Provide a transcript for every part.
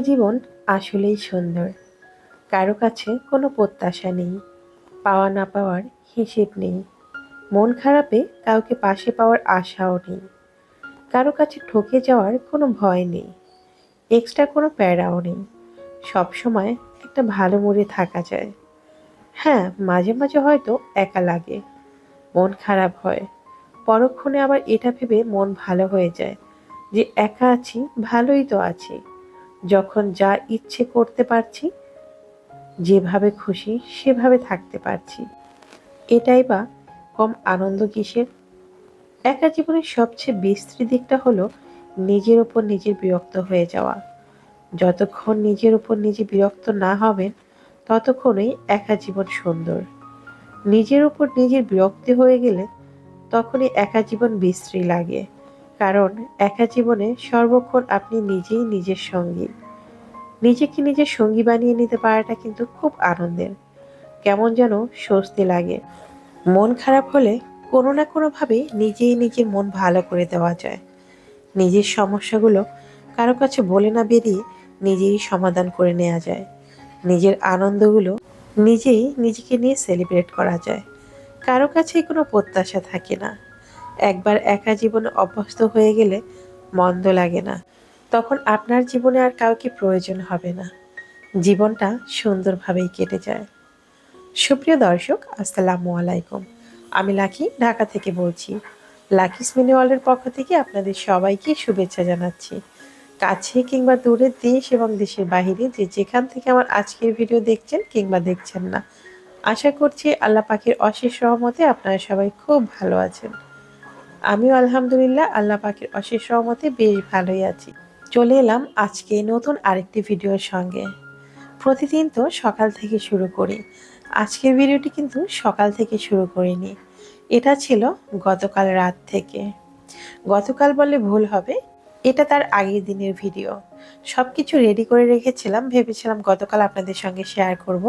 জীবন আসলেই সুন্দর। কারও কাছে কোনো প্রত্যাশা নেই, পাওয়া না পাওয়ার হিসেব নেই। মন খারাপে কাউকে পাশে পাওয়ার আশাও নেই। কারও কাছে ঠকে যাওয়ার কোনো ভয় নেই। এক্সট্রা কোনো প্যারাও নেই। সবসময় একটা ভালো মুড়ে থাকা যায়। হ্যাঁ মাঝে মাঝে হয়তো একা লাগে। মন খারাপ হয়। পরক্ষণে আবার এটা ভেবে মন ভালো হয়ে যায় যে একা আছি, ভালোই তো আছি। যখন যা ইচ্ছে করতে পারছি, যেভাবে খুশি সেভাবে থাকতে পারছি। এটাই বা কম আনন্দ কিসের? একা জীবনের সবচেয়ে বিস্তৃত দিকটা হলো নিজের উপর নিজের বিরক্ত হয়ে যাওয়া। যতক্ষণ নিজের উপর নিজে বিরক্ত না হবেন, ততক্ষণই একা জীবন সুন্দর। নিজের উপর নিজের বিরক্তি হয়ে গেলে তখনই একা জীবন বিশ্রী লাগে। কারণ একা জীবনে সর্বক্ষণ আপনি নিজেই নিজের সঙ্গী। নিজেকে নিজের সঙ্গী বানিয়ে নিতে পারাটা কিন্তু খুব আনন্দের। কেমন যেন স্বস্তি লাগে। মন খারাপ হলে কোনো না কোনোভাবে নিজেই নিজের মন ভালো করে দেওয়া যায়। নিজের সমস্যাগুলো কারও কাছে বলে না বেরিয়ে নিজেই সমাধান করে নেওয়া যায়। নিজের আনন্দগুলো নিজেই নিজেকে নিয়ে সেলিব্রেট করা যায়। কারও কাছেই কোনো প্রত্যাশা থাকে না। একবার একা জীবনে অভ্যস্ত হয়ে গেলে মন্দ লাগে না। তখন আপনার জীবনে আর কাউকে প্রয়োজন হবে না। জীবনটা সুন্দরভাবেই কেটে যায়। সুপ্রিয় দর্শক, আসসালামু আলাইকুম। আমি লাকি, ঢাকা থেকে বলছি। লাকিস মিনি পক্ষ থেকে আপনাদের সবাইকে শুভেচ্ছা জানাচ্ছি। কাছে কিংবা দূরে দেশ এবং দেশের বাহিরে যে যেখান থেকে আমার আজকের ভিডিও দেখছেন কিংবা দেখছেন না, আশা করছি আল্লাহ পাখির অশেষ সহমতে আপনারা সবাই খুব ভালো আছেন। আমিও আলহামদুলিল্লাহ আল্লাহ পাখির অশেষ সহমতে বেশ ভালোই আছি। চলে এলাম আজকে নতুন আরেকটি ভিডিওর সঙ্গে। প্রতিদিন তো সকাল থেকে শুরু করি। আজকের ভিডিওটি কিন্তু সকাল থেকে শুরু করিনি। এটা ছিল গতকাল রাত থেকে। গতকাল বলে ভুল হবে। এটা তার আগের দিনের ভিডিও। সব কিছু রেডি করে রেখেছিলাম। ভেবেছিলাম গতকাল আপনাদের সঙ্গে শেয়ার করব,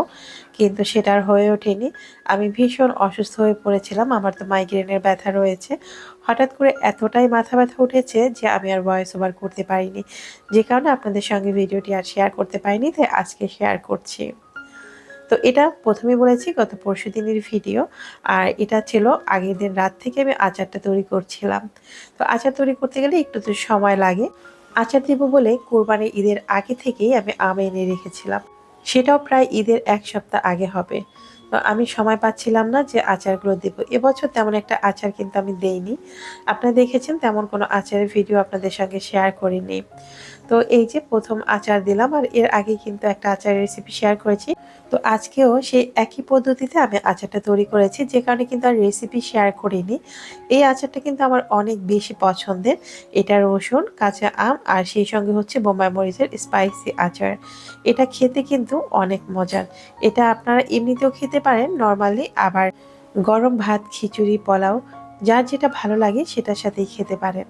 কিন্তু সেটা আর হয়ে ওঠেনি। আমি ভীষণ অসুস্থ হয়ে পড়েছিলাম, আমার তো মাইগ্রেনের ব্যথা রয়েছে। হঠাৎ করে এতটাই মাথা ব্যথা উঠেছে যে আমি আর ভয়েস ওভার করতে পারিনি। যে কারণে আপনাদের সঙ্গে ভিডিওটি আর শেয়ার করতে পারিনি, তাই আজকে শেয়ার করছি। তো এটা প্রথমে বলেছি, গত পরশু দিনের ভিডিও আর এটা ছিল আগের দিন রাত থেকে আমি আচারটা তৈরি করছিলাম। তো আচার তৈরি করতে গেলে একটু তো সময় লাগে। আচার দেব বলে কোরবানির ঈদের আগে থেকেই আমি আম এনে রেখেছিলাম। সেটাও প্রায় ঈদের এক সপ্তাহ আগে হবে। তো আমি সময় পাচ্ছিলাম না যে আচারগুলো দেব। এবছর তেমন একটা আচার কিন্তু আমি দেইনি। আপনারা দেখেছেন তেমন কোনো আচারের ভিডিও আপনাদের সঙ্গে শেয়ার করিনি। তো এই যে প্রথম আচার দিলাম আর এর আগে কিন্তু একটা আচারের রেসিপি শেয়ার করেছি। তো আজকেও সেই একই পদ্ধতিতে আমি আচারটা তৈরি করেছি, যে কারণে কিন্তু আর রেসিপি শেয়ার করিনি। এই আচারটা কিন্তু আমার অনেক বেশি পছন্দের। এটা রসুন, কাঁচা আম আর সেই সঙ্গে হচ্ছে বোম্বাই মরিচের স্পাইসি আচার। এটা খেতে কিন্তু অনেক মজার। এটা আপনারা এমনিতেও খেতে পারেন নর্মালি আবার গরম ভাত, খিচুড়ি, পোলাও, যার যেটা ভালো লাগে সেটার সাথেই খেতে পারেন।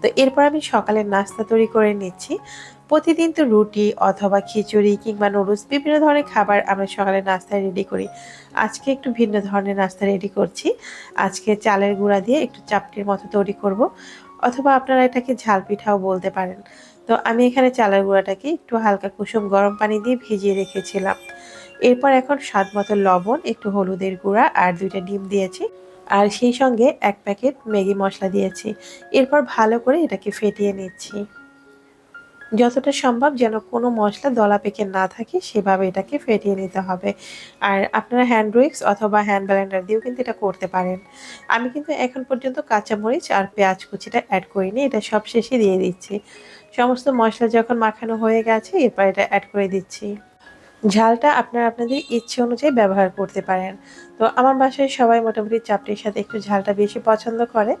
তো এরপর আমি সকালের নাস্তা তৈরি করে নিচ্ছি। প্রতিদিন তো রুটি অথবা খিচুড়ি কিংবা নুডলস বিভিন্ন ধরনের খাবার আমরা সকালে নাস্তায় রেডি করি। আজকে একটু ভিন্ন ধরনের নাস্তা রেডি করছি। আজকে চালের গুঁড়া দিয়ে একটু চাপটির মতো তৈরি করব অথবা আপনারা এটাকে ঝাল পিঠাও বলতে পারেন। তো আমি এখানে চালের গুঁড়াটাকে একটু হালকা কুসুম গরম পানি দিয়ে ভিজিয়ে রেখেছিলাম। এরপর এখন স্বাদ মতো লবণ, একটু হলুদের গুঁড়া আর দুইটা ডিম দিয়েছি। আর সেই সঙ্গে এক প্যাকেট ম্যাগি মশলা দিয়েছি। এরপর ভালো করে এটাকে ফেটিয়ে নিচ্ছি। যতটা সম্ভব যেন কোনো মশলা দলা পেকে না থাকে, সেভাবে এটাকে ফেটিয়ে নিতে হবে। আর আপনারা হ্যান্ড উইক্স অথবা হ্যান্ড ব্লেন্ডার দিয়েও কিন্তু এটা করতে পারেন। আমি কিন্তু এখন পর্যন্ত কাঁচামরিচ আর পেঁয়াজ কুচিটা অ্যাড করিনি, এটা সব শেষে দিয়ে দিচ্ছি। সমস্ত মশলা যখন মাখানো হয়ে গেছে, এরপর এটা অ্যাড করে দিচ্ছি। ঝালটা আপনারা আপনাদের ইচ্ছে অনুযায়ী ব্যবহার করতে পারেন। তো আমার বাসায় সবাই মোটামুটি চাপটির সাথে একটু ঝালটা বেশি পছন্দ করে।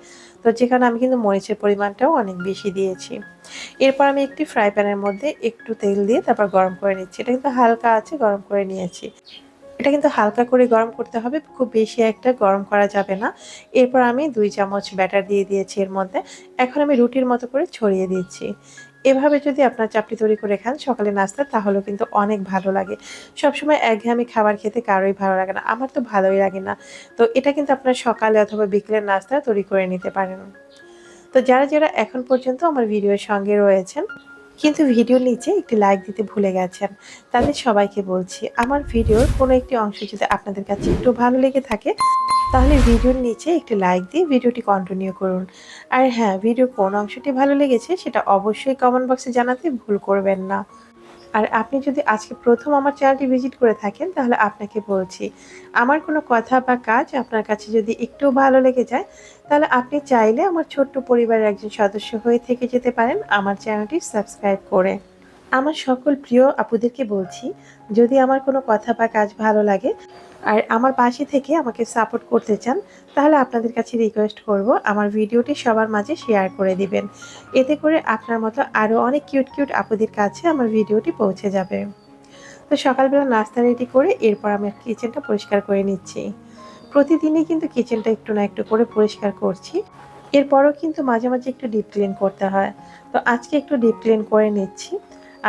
তো যেখানে আমি কিন্তু মরিচের পরিমাণটাও অনেক বেশি দিয়েছি। এরপর আমি একটি ফ্রাই প্যানের মধ্যে একটু তেল দিয়ে তারপর গরম করে নিচ্ছি। এটা কিন্তু হালকা আছে, গরম করে নিয়েছি। এটা কিন্তু হালকা করে গরম করতে হবে, খুব বেশি একটা গরম করা যাবে না। এরপর আমি দুই চামচ ব্যাটার দিয়ে দিয়েছি এর মধ্যে। এখন আমি রুটির মতো করে ছড়িয়ে দিচ্ছি। এভাবে যদি আপনার চাপটি তৈরি করে খান সকালে নাস্তা, তাহলেও কিন্তু অনেক ভালো লাগে। সবসময় একঘেয়েমি খাবার খেতে কারোই ভালো লাগে না। আমার তো ভালোই লাগে না। তো এটা কিন্তু আপনার সকালে অথবা বিকেলের নাস্তা তৈরি করে নিতে পারেন। তো যারা যারা এখন পর্যন্ত আমার ভিডিওর সঙ্গে রয়েছেন কিন্তু ভিডিওর নিচে একটি লাইক দিতে ভুলে গেছেন। তাদের সবাইকে বলছি, আমার ভিডিওর কোনো একটি অংশ যদি আপনাদের কাছে একটু ভালো লেগে থাকে, তাহলে ভিডিওর নিচে একটি লাইক দিয়ে ভিডিওটি কন্টিনিউ করুন। আর হ্যাঁ ভিডিও কোন অংশটি ভালো লেগেছে, সেটা অবশ্যই কমেন্ট বক্সে জানাতে ভুল করবেন না। আর আপনি যদি আজকে প্রথম আমার চ্যানেলটি ভিজিট করে থাকেন, তাহলে আপনাকে বলছি, আমার কোনো কথা বা কাজ আপনার কাছে যদি একটু ভালো লেগে যায়, তাহলে আপনি চাইলে আমার ছোট্ট পরিবারের একজন সদস্য হয়ে থেকে যেতে পারেন আমার চ্যানেলটি সাবস্ক্রাইব করে। আমার সকল প্রিয় আপুদেরকে বলছি, যদি আমার কোনো কথা বা কাজ ভালো লাগে আর আমার পাশে থেকে আমাকে সাপোর্ট করতে চান, তাহলে আপনাদের কাছে রিকোয়েস্ট করব, আমার ভিডিওটি সবার মাঝে শেয়ার করে দিবেন। এতে করে আপনার মতো আরও অনেক কিউট কিউট আপুদের কাছে আমার ভিডিওটি পৌঁছে যাবে। তো সকালবেলা নাস্তা রেডি করে এরপর আমি কিচেনটা পরিষ্কার করে নিচ্ছি। প্রতিদিনই কিন্তু কিচেনটা একটু না একটু করে পরিষ্কার করছি। এরপরও কিন্তু মাঝে মাঝে একটু ডিপ ক্লিন করতে হয়। তো আজকে একটু ডিপ ক্লিন করে নিচ্ছি।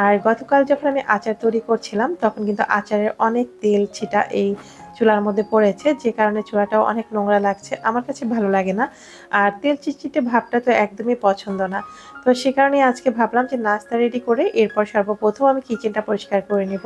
আর গতকাল যখন আমি আচার তৈরি করছিলাম, তখন কিন্তু আচারের অনেক তেল ছিটা এই চুলার মধ্যে পড়েছে, যে কারণে চুলাটাও অনেক নোংরা লাগছে। আমার কাছে ভালো লাগে না। আর তেল চিটচিটে ভাবটা তো একদমই পছন্দ না। তো সে কারণে আজকে ভাবলাম যে নাস্তা রেডি করে এরপর সর্বপ্রথম আমি কিচেনটা পরিষ্কার করে নেব।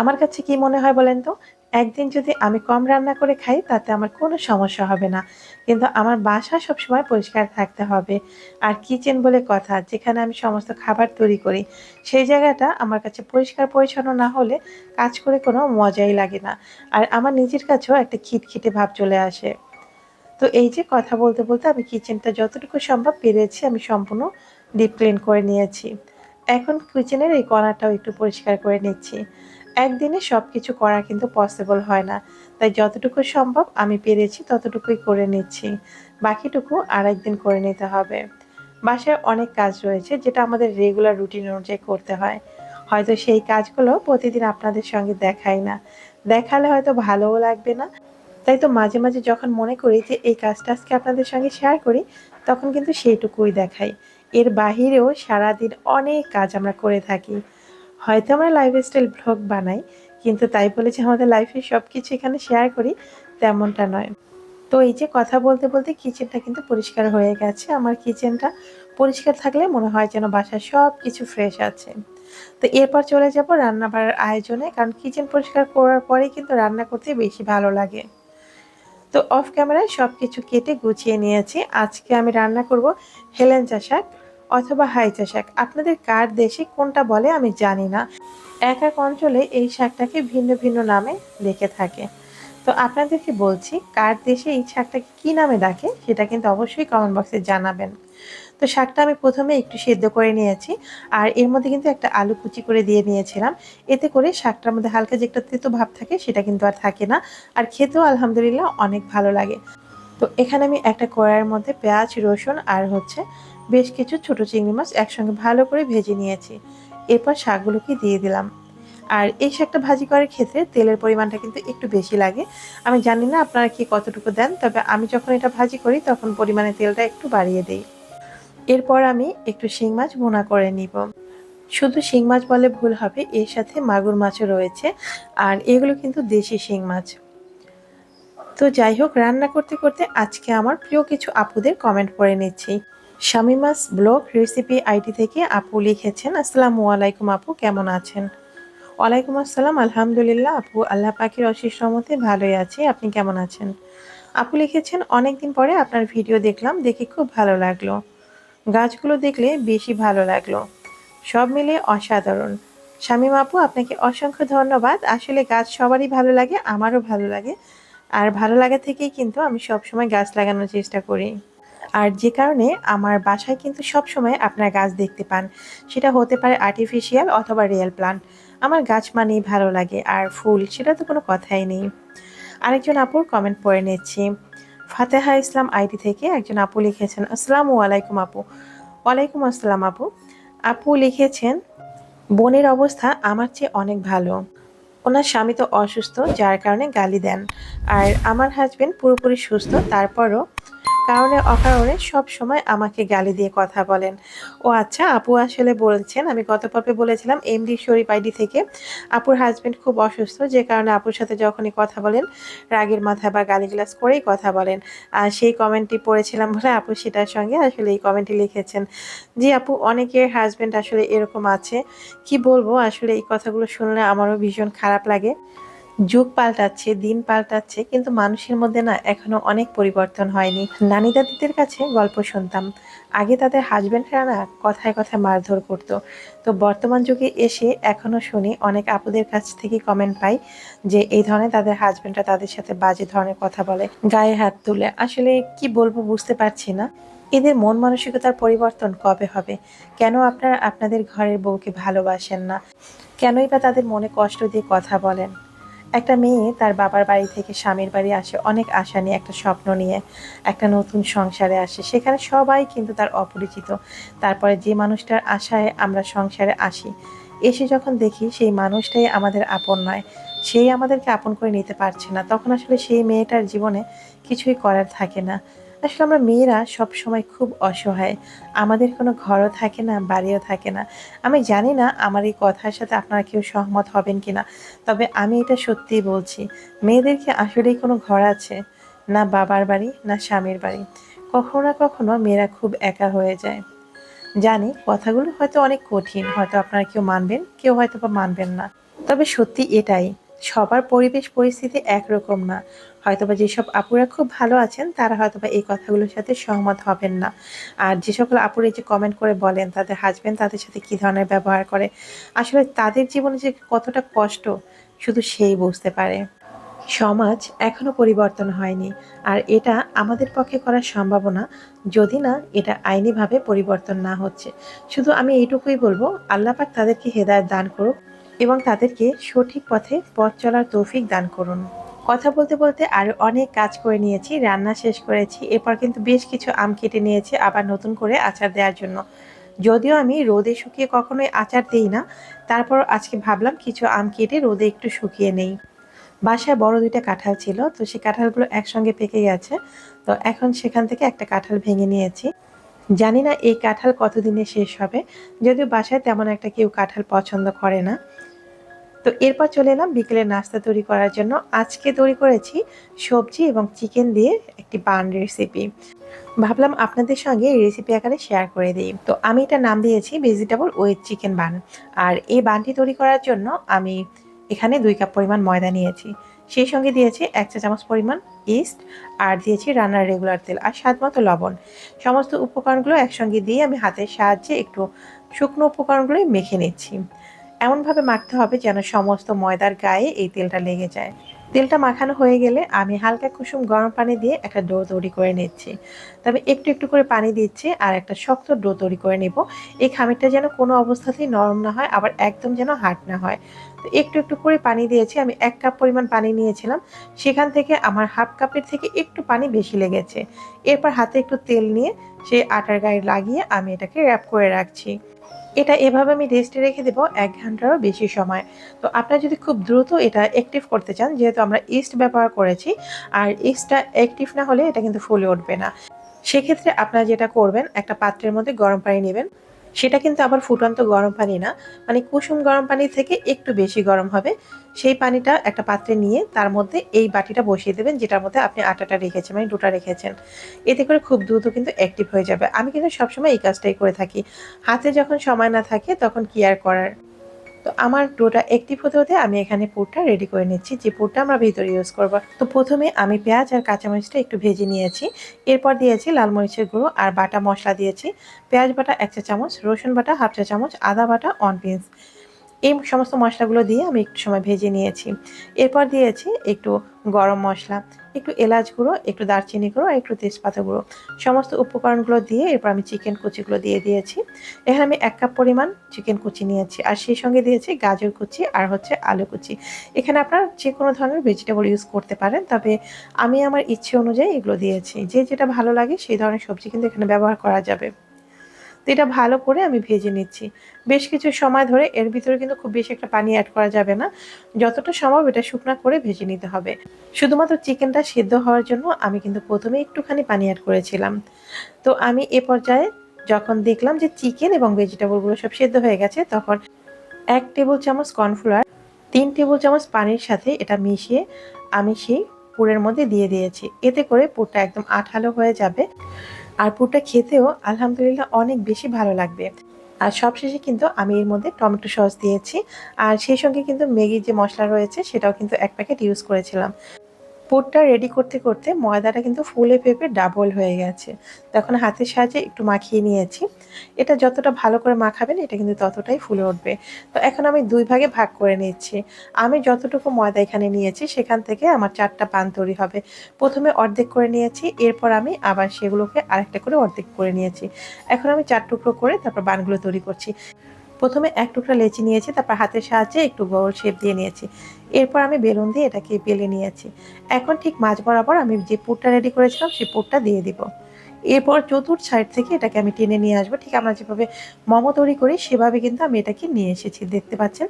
আমার কাছে কি মনে হয় বলেন তো? একদিন যদি আমি কম রান্না করে খাই, তাতে আমার কোনো সমস্যা হবে না। কিন্তু আমার বাসা সবসময় পরিষ্কার থাকতে হবে। আর কিচেন বলে কথা, যেখানে আমি সমস্ত খাবার তৈরি করি, সেই জায়গাটা আমার কাছে পরিষ্কার পরিচ্ছন্ন না হলে কাজ করে কোনো মজাই লাগে না। আর আমার নিজের কাছেও একটা খিটখিটে ভাব চলে আসে। তো এই যে কথা বলতে বলতে আমি কিচেনটা যতটুকু সম্ভব পেরেছি, আমি সম্পূর্ণ ডিপ ক্লিন করে নিয়েছি। এখন কিচেনের এই কণাটাও একটু পরিষ্কার করে নিচ্ছি। একদিনে সব কিছু করা কিন্তু পসিবল হয় না। তাই যতটুকু সম্ভব আমি পেরেছি, ততটুকুই করে নিচ্ছি। বাকিটুকু আর একদিন করে নিতে হবে। বাসায় অনেক কাজ রয়েছে যেটা আমাদের রেগুলার রুটিন অনুযায়ী করতে হয়। হয়তো সেই কাজগুলো প্রতিদিন আপনাদের সঙ্গে দেখাই না। দেখালে হয়তো ভালোও লাগবে না। তাই তো মাঝে মাঝে যখন মনে করি যে এই কাজটা আজকে আপনাদের সঙ্গে শেয়ার করি, তখন কিন্তু সেইটুকুই দেখাই। এর বাহিরেও সারাদিন অনেক কাজ আমরা করে থাকি। হয়তো আমরা লাইফস্টাইল ব্লগ বানাই, কিন্তু তাই বলে যে আমাদের লাইফে সব কিছু এখানে শেয়ার করি, তেমনটা নয়। তো এই যে কথা বলতে বলতে কিচেনটা কিন্তু পরিষ্কার হয়ে গেছে। আমার কিচেনটা পরিষ্কার থাকলে মনে হয় যেন বাসায় সব কিছু ফ্রেশ আছে। তো এরপর চলে যাব রান্না বাড়ার আয়োজনে, কারণ কিচেন পরিষ্কার করার পরে কিন্তু রান্না করতে বেশি ভালো লাগে। তো অফ ক্যামেরায় সব কিছু কেটে গুছিয়ে নিয়েছি। আজকে আমি রান্না করব হেলেঞ্চা শাক। অথবা হাইচা শাক আপনাদের কার দেশে কোনটা বলে আমি জানি না। এক এক অঞ্চলে এই শাকটাকে ভিন্ন ভিন্ন নামে ডেকে থাকে। তো আপনাদেরকে বলছি, কার দেশে এই শাকটাকে কী নামে ডাকে সেটা কিন্তু অবশ্যই কমেন্ট বক্সে জানাবেন। তো শাকটা আমি প্রথমে একটু সেদ্ধ করে নিয়েছি, আর এর মধ্যে কিন্তু একটা আলু কুচি করে দিয়ে নিয়েছিলাম। এতে করে শাকটার মধ্যে হালকা যে একটা তেতো ভাব থাকে সেটা কিন্তু আর থাকে না, আর খেতেও আলহামদুলিল্লাহ অনেক ভালো লাগে। তো এখানে আমি একটা কড়াইয়ের মধ্যে পেঁয়াজ, রসুন আর হচ্ছে বেশ কিছু ছোট চিংড়ি মাছ একসঙ্গে ভালো করে ভেজে নিয়েছি। এরপর শাকগুলোকে দিয়ে দিলাম। আর এই শাকটা ভাজি করার ক্ষেত্রে তেলের পরিমাণটা কিন্তু একটু বেশি লাগে। আমি জানি না আপনারা কি কতটুকু দেন, তবে আমি যখন এটা ভাজি করি তখন পরিমাণে তেলটা একটু বাড়িয়ে দিই। এরপর আমি একটু শিং মাছ ভুনা করে নিব। শুধু শিং মাছ বলে ভুল হবে, এর সাথে মাগুর মাছও রয়েছে। আর এগুলো কিন্তু দেশি শিং মাছ। তো যাই হোক, রান্না করতে করতে আজকে আমার প্রিয় কিছু আপুদের কমেন্ট পড়ে নিচ্ছি। শামিমাস ব্লগ রেসিপি আইডি থেকে আপু লিখেছেন, আসসালামু আলাইকুম আপু, কেমন আছেন? ওয়ালাইকুম আসসালাম, আলহামদুলিল্লাহ আপু। আল্লাহ পাখির অশেষ রহমতে ভালোই আছি, আপনি কেমন আছেন? আপু লিখেছেন, অনেকদিন পরে আপনার ভিডিও দেখলাম, দেখে খুব ভালো লাগল। গাছগুলো দেখলে বেশি ভালো লাগল। সব মিলে অসাধারণ। শামীম আপু, আপনাকে অসংখ্য ধন্যবাদ। আসলে গাছ সবারই ভালো লাগে, আমারও ভালো লাগে। আর ভালো লাগা থেকেই কিন্তু আমি সবসময় গাছ লাগানোর চেষ্টা করি। আর যে কারণে আমার বাসায় কিন্তু সব সময় আপনার গাছ দেখতে পান। সেটা হতে পারে আর্টিফিশিয়াল অথবা রিয়েল প্লান্ট আমার গাছ মানেই ভালো লাগে, আর ফুল সেটা তো কোনো কথাই নেই। আরেকজন আপুর কমেন্ট পড়ে নিচ্ছি, ফাতেহা ইসলাম আইডি থেকে একজন আপু লিখেছেন। আসসালামু আলাইকুম আপু। ওয়ালাইকুম আসসালাম আপু। আপু লিখেছেন, বোনের অবস্থা আমার চেয়ে অনেক ভালো। ওনার স্বামী তো অসুস্থ যার কারণে গালি দেন। আর আমার হাজবেন্ড পুরোপুরি সুস্থ তারপরও কারণে অকারণে সব সময় আমাকে গালি দিয়ে কথা বলেন। ও আচ্ছা আপু আসলে বলছেন, আমি গত পর্বে বলেছিলাম এমডি শরীফ আইডি থেকে আপুর হাজবেন্ড খুব অসুস্থ, যে কারণে আপুর সাথে যখনই কথা বলেন, রাগের মাথা বা গালিগ্লাস করেই কথা বলেন। আর সেই কমেন্টটি পড়েছিলাম বলে আপু সেটার সঙ্গে আসলে এই কমেন্টটি লিখেছেন। জি আপু, অনেকের হাজবেন্ড আসলে এরকম আছে। কি বলব, আসলে এই কথাগুলো শুনলে আমারও ভীষণ খারাপ লাগে। যুগ পাল্টাচ্ছে, দিন পাল্টাচ্ছে, কিন্তু মানুষের মধ্যে না এখনও অনেক পরিবর্তন হয়নি। নানি দাদিদের কাছে গল্প শুনতাম। আগে তাদের হাজবেন্ডরা না কথায় কথায় মারধর করতো। তো বর্তমান যুগে এসে এখনও শুনি অনেক আপুদের কাছ থেকে কমেন্ট পাই যে এই ধরনের তাদের হাজবেন্ডরা তাদের সাথে বাজে ধরনের কথা বলে, গায়ে হাত তুলে। আসলে কি বলব বুঝতে পারছি না। এদের মন মানসিকতার পরিবর্তন কবে হবে? কেন আপনারা আপনাদের ঘরের বউকে ভালোবাসেন না? কেনই বা তাদের মনে কষ্ট দিয়ে কথা বলেন? একটা মেয়ে তার বাবার বাড়ি থেকে স্বামীর বাড়ি আসে অনেক আশা নিয়ে, একটা স্বপ্ন নিয়ে, একটা নতুন সংসারে আসে। সেখানে সবাই কিন্তু তার অপরিচিত। তারপরে যে মানুষটার আশায় আমরা সংসারে আসি, এসে যখন দেখি সেই মানুষটাই আমাদের আপন নয়। সেই আমাদেরকে আপন করে নিতে পারছে না। তখন আসলে সেই মেয়েটার জীবনে কিছুই করার থাকে না। আসলে আমরা মেয়েরা সব সময় খুব অসহায়। আমাদের কোনো ঘরও থাকে না, বাড়িও থাকে না। আমি জানি না আমার এই কথার সাথে আপনারা কেউ সহমত হবেন কিনা, তবে আমি এটা সত্যিই বলছি, মেয়েদের কি আসলেই কোনো ঘর আছে? না বাবার বাড়ি, না স্বামীর বাড়ি। কখনো না কখনো মেয়েরা খুব একা হয়ে যায়। জানি কথাগুলো হয়তো অনেক কঠিন, হয়তো আপনারা কেউ মানবেন, কেউ হয়তো বা মানবেন না। তবে সত্যি এটাই, সবার পরিবেশ পরিস্থিতি একরকম না। হয়তোবা যেসব আপুরা খুব ভালো আছেন, তারা হয়তোবা এই কথাগুলোর সাথে সহমত হবেন না। আর যে সকল আপুরা যে কমেন্ট করে বলেন, তাদের হাজবেন্ড তাদের সাথে কী ধরনের ব্যবহার করে, আসলে তাদের জীবনে যে কতটা কষ্ট, শুধু সেই বুঝতে পারে। সমাজ এখনও পরিবর্তন হয়নি, আর এটা আমাদের পক্ষে করার সম্ভাবনা, যদি না, এটা আইনিভাবে পরিবর্তন না হচ্ছে। শুধু আমি এইটুকুই বলব আল্লাপাক তাদেরকে হেদায়ত দান করুক এবং তাদেরকে সঠিক পথে পথ চলার তৌফিক দান করুন। কথা বলতে বলতে আরও অনেক কাজ করে নিয়েছি, রান্না শেষ করেছি, এরপর কিন্তু বেশ কিছু আম কেটে নিয়েছি আবার নতুন করে আচার দেওয়ার জন্য। যদিও আমি রোদে শুকিয়ে কখনোই আচার দিই না তারপর আজকে ভাবলাম কিছু আম কেটে রোদে একটু শুকিয়ে নেই। বাসায় বড় দুইটা কাঁঠাল ছিল, তো সেই কাঁঠালগুলো একসঙ্গে পেকে গেছে, তো এখন সেখান থেকে একটা কাঁঠাল ভেঙে নিয়েছি। জানি না এই কাঁঠাল কতদিনে শেষ হবে, যদিও বাসায় তেমন একটা কেউ কাঁঠাল পছন্দ করে না। তো এরপর চলে এলাম বিকেলের নাস্তা তৈরি করার জন্য। আজকে তৈরি করেছি সবজি এবং চিকেন দিয়ে একটি বান রেসিপি ভাবলাম আপনাদের সঙ্গে এই রেসিপি আকারে শেয়ার করে দিই। তো আমি এটা নাম দিয়েছি ভেজিটেবল উইথ চিকেন বান আর এই বানটি তৈরি করার জন্য আমি এখানে দুই কাপ পরিমাণ ময়দা নিয়েছি। সেই সঙ্গে দিয়েছি এক চা চামচ পরিমাণ ইস্ট আর দিয়েছি রান্নার রেগুলার তেল আর স্বাদ মতো লবণ। সমস্ত উপকরণগুলো একসঙ্গে দিয়ে আমি হাতের সাহায্যে একটু শুকনো উপকরণগুলোই মেখে নিচ্ছি। এমনভাবে মাখতে হবে যেন সমস্ত ময়দার গায়ে এই তেলটা লেগে যায়। তেলটা মাখানো হয়ে গেলে আমি হালকা কুসুম গরম পানি দিয়ে একটা ডো তৈরি করে নিচ্ছি। তবে একটু একটু করে পানি দিচ্ছি আর একটা শক্ত ডো তৈরি করে নেব। এই খামিরটা যেন কোনো অবস্থাতেই নরম না হয়, আবার একদম যেন হার্ড না হয়। তো একটু একটু করে পানি দিয়েছি, আমি এক কাপ পরিমাণ পানি নিয়েছিলাম। সেখান থেকে আমার হাফ কাপের থেকে একটু পানি বেশি লেগেছে। এরপর হাতে একটু তেল নিয়ে সেই আটার গায়ে লাগিয়ে আমি এটাকে র্যাপ করে রাখছি। এটা এভাবে আমি রেস্টে রেখে দেবো এক ঘন্টারও বেশি সময়। তো আপনারা যদি খুব দ্রুত এটা অ্যাক্টিভ করতে চান, যেহেতু আমরা ইস্ট ব্যবহার করেছি, আর ইস্টটা অ্যাক্টিভ না হলে এটা কিন্তু ফুলে উঠবে না। সেক্ষেত্রে আপনারা যেটা করবেন, একটা পাত্রের মধ্যে গরম পানি নেবেন। সেটা কিন্তু আবার ফুটন্ত গরম পানি না। মানে কুসুম গরম পানি থেকে একটু বেশি গরম হবে। সেই পানিটা একটা পাত্রে নিয়ে তার মধ্যে এই বাটিটা বসিয়ে দেবেন, যেটার মধ্যে আপনি আটাটা রেখেছেন মানে ডোটা রেখেছেন। এতে করে খুব দ্রুত কিন্তু অ্যাক্টিভ হয়ে যাবে। আমি কিন্তু সবসময় এই কাজটাই করে থাকি। হাতে যখন সময় না থাকে তখন কি আর করার? তো আমার ডোটা অ্যাক্টিভ হতে হতে আমি এখানে পুরটা রেডি করে নিচ্ছি। যে পুরটা আমরা ভিতরে ইউজ করব। তো প্রথমে আমি পেঁয়াজ আর কাঁচামরিচটা একটু ভেজে নিয়েছি। এরপর দিয়েছি লাল মরিচের গুঁড়ো আর বাটা মশলা দিয়েছি। পেঁয়াজ বাটা এক চা চামচ রসুন বাটা হাফ চা চামচ আদা বাটা অন পিন্স এই সমস্ত মশলাগুলো দিয়ে আমি একটু সময় ভেজে নিয়েছি। এরপর দিয়েছি একটু গরম মশলা, একটু এলাচ গুঁড়ো, একটু দারচিনি গুঁড়ো একটু তেজপাতা গুঁড়ো। সমস্ত উপকরণগুলো দিয়ে এরপর আমি চিকেন কুচিগুলো দিয়ে দিয়েছি। এখানে আমি এক কাপ পরিমাণ চিকেন কুচি নিয়েছি, আর সেই সঙ্গে দিয়েছি গাজর কুচি আর হচ্ছে আলু কুচি। এখানে আপনার যে কোনো ধরনের ভেজিটেবল ইউজ করতে পারেন, তবে আমি আমার ইচ্ছে অনুযায়ী এগুলো দিয়েছি। যে যেটা ভালো লাগে সেই ধরনের সবজি কিন্তু এখানে ব্যবহার করা যাবে। তো এটা ভালো করে আমি ভেজে নিচ্ছি। বেশ কিছু সময় ধরে এর ভিতরে কিন্তু খুব বেশি একটা পানি অ্যাড করা যাবে না। যতটা সম্ভব এটা শুকনো করে ভেজে নিতে হবে। শুধুমাত্র চিকেনটা সিদ্ধ হওয়ার জন্য আমি কিন্তু প্রথমে একটুখানি পানি অ্যাড করেছিলাম। তো আমি এ পর্যায়ে যখন দেখলাম যে চিকেন এবং ভেজিটেবলগুলো সব সেদ্ধ হয়ে গেছে, তখন এক টেবিল চামচ কর্নফ্লাওয়ার, তিন টেবিল চামচ পানির সাথে এটা মিশিয়ে আমি সেই পুরের মধ্যে দিয়ে দিয়েছি। এতে করে পুরটা একদম আঠালো হয়ে যাবে। আর পুরটা খেতেও আলহামদুলিল্লাহ অনেক বেশি ভালো লাগবে। আর সবশেষে কিন্তু আমি এর মধ্যে টমেটো সস দিয়েছি। আর সেই সঙ্গে কিন্তু ম্যাগির যে মশলা রয়েছে, সেটাও কিন্তু এক প্যাকেট ইউজ করেছিলাম। পুরটা রেডি করতে করতে ময়দাটা কিন্তু ফুলে ফেপে ডাবল হয়ে গেছে। তখন হাতের সাহায্যে একটু মাখিয়ে নিয়েছি। এটা যতটা ভালো করে মাখাবেন, এটা কিন্তু ততটাই ফুলে উঠবে। তো এখন আমি দুই ভাগে ভাগ করে নিচ্ছি। আমি যতটুকু ময়দা এখানে নিয়েছি, সেখান থেকে আমার চারটা পান তৈরি হবে। প্রথমে অর্ধেক করে নিয়েছি, এরপর আমি আবার সেগুলোকে আরেকটা করে অর্ধেক করে নিয়েছি। এখন আমি চার টুকরো করে তারপর বানগুলো তৈরি করছি। প্রথমে এক টুকরা লেচি নিয়েছি, তারপর হাতের সাহায্যে একটু গোল শেপ দিয়ে নিয়েছি। এরপর আমি বেলুন দিয়ে এটাকে বেলে নিয়েছি। এখন ঠিক মাছ বরাবর আমি যে পুরটা রেডি করেছিলাম, সেই পুরটা দিয়ে দিব। এরপর চতুর্থ সাইড থেকে এটাকে আমি টেনে নিয়ে আসব। ঠিক আমরা যেভাবে মোমো তৈরি করি, সেভাবে কিন্তু আমি এটাকে নিয়ে এসেছি, দেখতে পাচ্ছেন?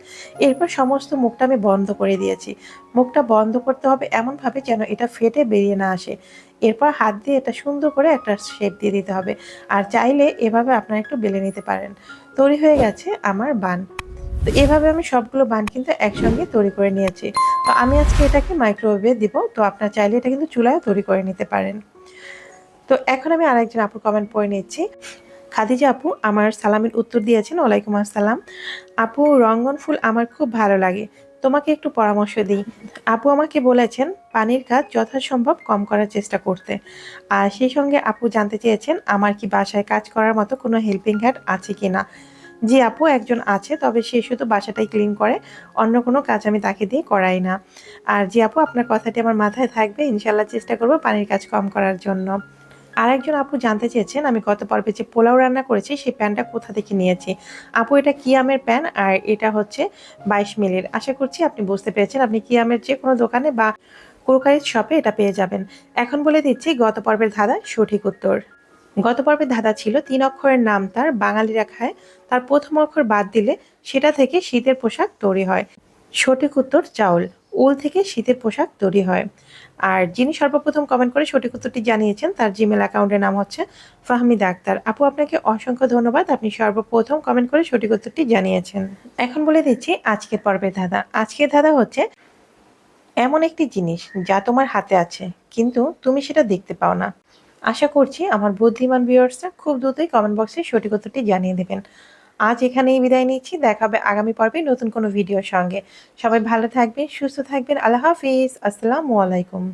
এরপর সমস্ত মুখটা আমি বন্ধ করে দিয়েছি। মুখটা বন্ধ করতে হবে এমনভাবে যেন এটা ফেটে বেরিয়ে না আসে। এরপর হাত দিয়ে এটা সুন্দর করে একটা শেপ দিয়ে দিতে হবে। আর চাইলে এভাবে আপনারা একটু বেলে নিতে পারেন। তৈরি হয়ে গেছে আমার বান। তো এভাবে আমি সবগুলো বান কিন্তু একসঙ্গে তৈরি করে নিয়েছি। তো আমি আজকে এটাকে মাইক্রোওয়েভে দিব। তো আপনার চাইলে এটা কিন্তু চুলায় তৈরি করে নিতে পারেন। তো এখন আমি আরেকজন আপুর কমেন্ট পড়ে নিচ্ছি। খাদিজা আপু, আমার সালামের উত্তর দিয়েছেন, ওয়ালাইকুম আসসালাম। আপু, রঙ্গন ফুল আমার খুব ভালো লাগে। তোমাকে একটু পরামর্শ দিই। আপু আমাকে বলেছেন, পানির কাজ যথাসম্ভব কম করার চেষ্টা করতে। আর সেই সঙ্গে আপু জানতে চেয়েছেন, আমার কি বাসায় কাজ করার মতো কোনো হেল্পিং হ্যান্ড আছে কি না জি আপু একজন আছে, তবে সে শুধু বাসাটাই ক্লিন করে, অন্য কোনো কাজ আমি তাকে দিয়ে করাই না। আর জি আপু, আপনার কথাটি আমার মাথায় থাকবে ইনশাল্লাহ চেষ্টা করব পানির কাজ কম করার জন্য। আরেকজন আপু জানতে চেয়েছেন, আমি গত পর্বে যে পোলাও রান্না করেছি, সেই প্যানটা কোথা থেকে নিয়েছি? আপু, এটা কিয়ামের প্যান? আর এটা হচ্ছে বাইশ মিলির। আশা করছি আপনি বুঝতে পেরেছেন আপনি কিয়ামের যে কোনো দোকানে বা ক্রোকারিজ শপে এটা পেয়ে যাবেন। এখন বলে দিচ্ছি গত পর্বের ধাঁধা সঠিক উত্তর। গত পর্বের ধাঁধা ছিল তিন অক্ষরের নাম তার, বাঙালিরা খায়, তার প্রথম অক্ষর বাদ দিলে সেটা থেকে শীতের পোশাক তৈরি হয়। সঠিক উত্তর চাউল। উল থেকে শীতের পোশাক তৈরি হয়। আর যিনি সর্বপ্রথম কমেন্ট করে সঠিক উত্তরটি জানিয়েছেন, তার জিমেল অ্যাকাউন্টের নাম হচ্ছে ফাহমিদা আক্তার। আপু, আপনাকে অসংখ্য ধন্যবাদ। আপনি সর্বপ্রথম কমেন্ট করে সঠিক উত্তরটি জানিয়েছেন। এখন বলে দিচ্ছি আজকের পর্বের ধাঁধা। আজকের ধাঁধা হচ্ছে, এমন একটি জিনিস যা তোমার হাতে আছে, কিন্তু তুমি সেটা দেখতে পাও না। আশা করছি আমার বুদ্ধিমান ভিউয়ার্সরা খুব দ্রুতই কমেন্ট বক্সে সঠিক উত্তরটি জানিয়ে দেবেন। আজ এখানেই বিদায় নিচ্ছি। দেখা হবে আগামী পর্বে নতুন কোনো ভিডিওর সঙ্গে। সবাই ভালো থাকবেন, সুস্থ থাকবেন। আল্লাহ হাফিজ। আসসালামু আলাইকুম।